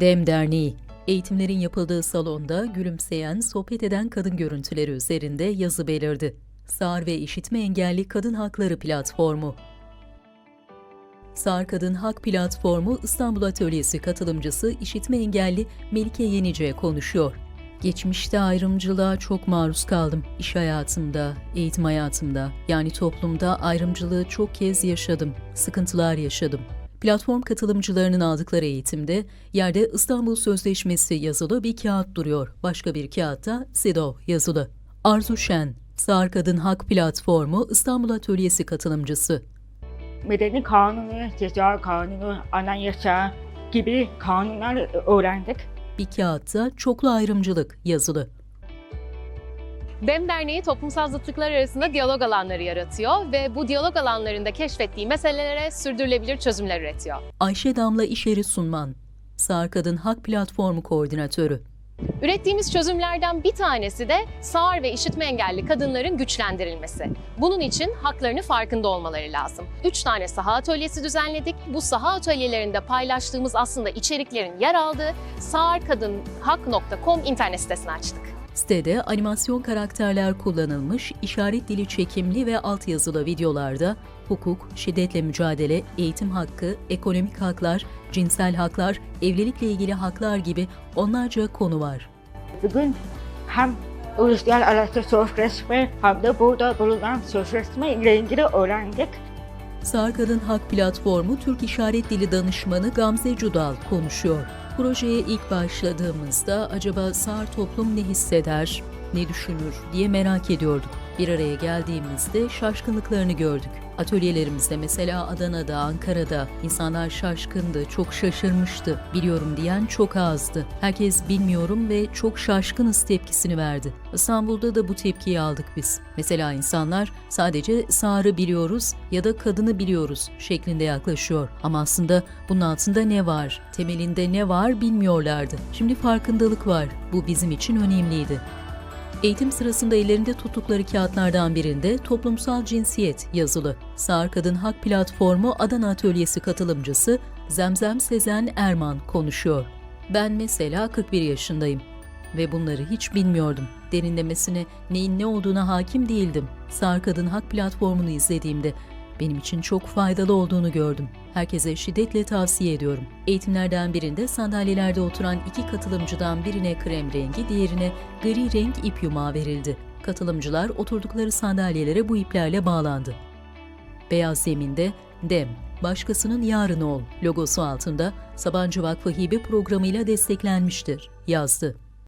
Dem Derneği Eğitimlerin yapıldığı salonda gülümseyen, sohbet eden kadın görüntüleri üzerinde yazı belirdi. Sağır ve işitme engelli kadın hakları platformu. Sağır Kadın Hak Platformu İstanbul Atölyesi katılımcısı işitme engelli Melike Yenice konuşuyor. Geçmişte ayrımcılığa çok maruz kaldım. İş hayatımda, eğitim hayatımda, yani toplumda ayrımcılığı çok kez yaşadım. Sıkıntılar yaşadım. Platform katılımcılarının aldıkları eğitimde yerde İstanbul Sözleşmesi yazılı bir kağıt duruyor. Başka bir kağıtta SİDO yazılı. Arzu Şen, Sağır Kadın Hak Platformu İstanbul Atölyesi katılımcısı. Medeni kanunu, ceza kanunu, anayasa gibi kanunlar öğrendik. Bir kağıtta çoklu ayrımcılık yazılı. DEM Derneği toplumsal zıtlıklar arasında diyalog alanları yaratıyor ve bu diyalog alanlarında keşfettiği meselelere sürdürülebilir çözümler üretiyor. Ayşe Damla İşeri Sunman, Sağır Kadın Hak Platformu Koordinatörü. Ürettiğimiz çözümlerden bir tanesi de sağır ve işitme engelli kadınların güçlendirilmesi. Bunun için haklarını farkında olmaları lazım. Üç tane saha atölyesi düzenledik. Bu saha atölyelerinde paylaştığımız aslında içeriklerin yer aldığı sağırkadınhak.com internet sitesini açtık. Sitede animasyon karakterler kullanılmış, işaret dili çekimli ve altyazılı videolarda hukuk, şiddetle mücadele, eğitim hakkı, ekonomik haklar, cinsel haklar, evlilikle ilgili haklar gibi onlarca konu var. Bugün hem uluslararası sözleşme hem de burada bulunan sözleşme ile ilgili öğrendik. Sağır Kadın Hak Platformu Türk İşaret Dili Danışmanı Gamze Cudal konuşuyor. Projeye ilk başladığımızda acaba sağır toplum ne hisseder, ne düşünür diye merak ediyorduk. Bir araya geldiğimizde şaşkınlıklarını gördük. Atölyelerimizde mesela Adana'da, Ankara'da insanlar şaşkındı, çok şaşırmıştı. Biliyorum diyen çok azdı. Herkes bilmiyorum ve çok şaşkınız tepkisini verdi. İstanbul'da da bu tepkiyi aldık biz. Mesela insanlar sadece sağırı biliyoruz ya da kadını biliyoruz şeklinde yaklaşıyor. Ama aslında bunun altında ne var, temelinde ne var bilmiyorlardı. Şimdi farkındalık var. Bu bizim için önemliydi. Eğitim sırasında ellerinde tuttukları kağıtlardan birinde toplumsal cinsiyet yazılı. Sağır Kadın Hak Platformu Adana Atölyesi katılımcısı Zemzem Sezen Erman konuşuyor. Ben mesela 41 yaşındayım ve bunları hiç bilmiyordum. Derinlemesine neyin ne olduğuna hakim değildim. Sağır Kadın Hak Platformu'nu izlediğimde benim için çok faydalı olduğunu gördüm. Herkese şiddetle tavsiye ediyorum. Eğitimlerden birinde sandalyelerde oturan iki katılımcıdan birine krem rengi, diğerine gri renk ip yumağı verildi. Katılımcılar oturdukları sandalyelere bu iplerle bağlandı. Beyaz zeminde DEM, başkasının yarını ol logosu altında Sabancı Vakfı Hibe programıyla desteklenmiştir, yazdı.